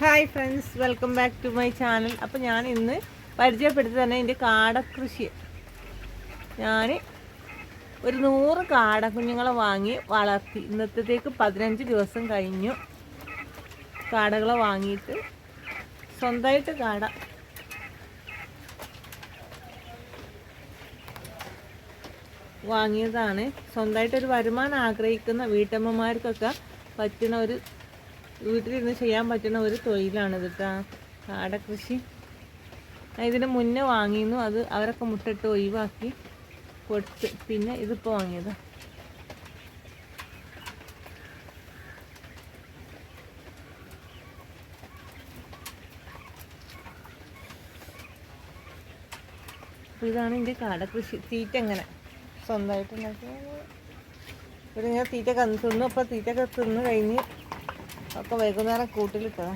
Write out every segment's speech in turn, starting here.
Hi friends welcome back to my channel അപ്പോൾ ഞാൻ ഇന്ന് പരിചയപ്പെടുത്തി തന്നെ എന്റെ കാടകൃഷി. ഞാൻ ഒരു നൂറ് കാട കുഞ്ഞുങ്ങളെ വാങ്ങി വളർത്തി. ഇന്നത്തേക്ക് പതിനഞ്ച് ദിവസം കഴിഞ്ഞു കാടകളെ വാങ്ങിയിട്ട്. സ്വന്തമായിട്ട് കാട. വാങ്ങിയതാണ്. സ്വന്തമായിട്ടൊരു വരുമാനം ആഗ്രഹിക്കുന്ന വീട്ടമ്മമാർക്കൊക്കെ പറ്റുന്ന ഒരു വീട്ടിലിരുന്ന് ചെയ്യാൻ പറ്റുന്ന ഒരു തൊഴിലാണ് ഇത് കേട്ടോ കാടകൃഷി. ഞാൻ ഇതിന് മുന്നേ വാങ്ങിയിരുന്നു. അത് അവരൊക്കെ മുട്ടിട്ട് ഒഴിവാക്കി കൊടുത്ത് പിന്നെ ഇതിപ്പോൾ വാങ്ങിയത്. അപ്പോൾ ഇതാണ് എന്റെ കാടകൃഷി. തീറ്റ എങ്ങനെ? സ്വന്തമായിട്ട് ഇങ്ങനെ ഇവിടെ ഞാൻ തീറ്റ കന്ന് തിന്നു. അപ്പോൾ തീറ്റ തിന്ന് കഴിഞ്ഞ് ഒക്കെ വൈകുന്നേരം കൂട്ടിലിട്ടതാ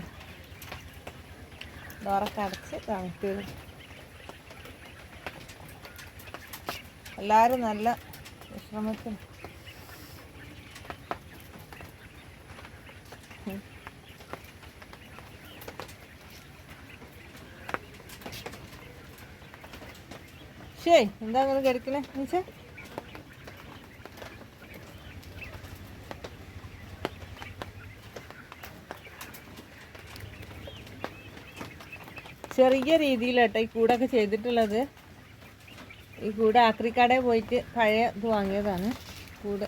ഡോറൊക്കെ അടച്ച് തണുത്തിയത് എല്ലാവരും നല്ല വിശ്രമത്തിന് ശരി എന്താ നിങ്ങൾ കിടക്കണേ? എന്നുവെച്ചാ ചെറിയ രീതിയിലാട്ടോ ഈ കൂടൊക്കെ ചെയ്തിട്ടുള്ളത്. ഈ കൂട് ആക്രിക്കടയിൽ പോയിട്ട് പഴയ ഇത് വാങ്ങിയതാണ് കൂട്.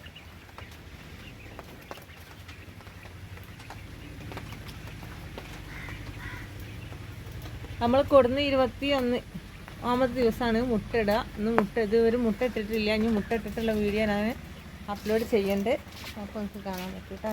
നമ്മൾ കൊടുന്ന് ഇരുപത്തി ഒന്ന് ആമത്തെ ദിവസമാണ് മുട്ടയിടുക. ഇന്ന് മുട്ട ഇത് ഒരു മുട്ട ഇട്ടിട്ടില്ല. ഇനി മുട്ട ഇട്ടിട്ടുള്ള വീഡിയോ ഞാൻ അപ്ലോഡ് ചെയ്യണ്ട്. അപ്പോൾ നമുക്ക് കാണാൻ പറ്റും കേട്ടോ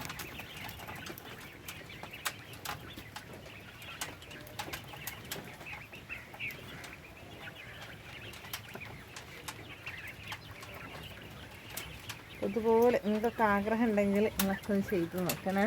ഇതുപോലെ നിങ്ങൾക്കൊക്കെ ആഗ്രഹം ഉണ്ടെങ്കിൽ നിങ്ങൾക്കൊന്ന് ചെയ്ത് നോക്കണേ.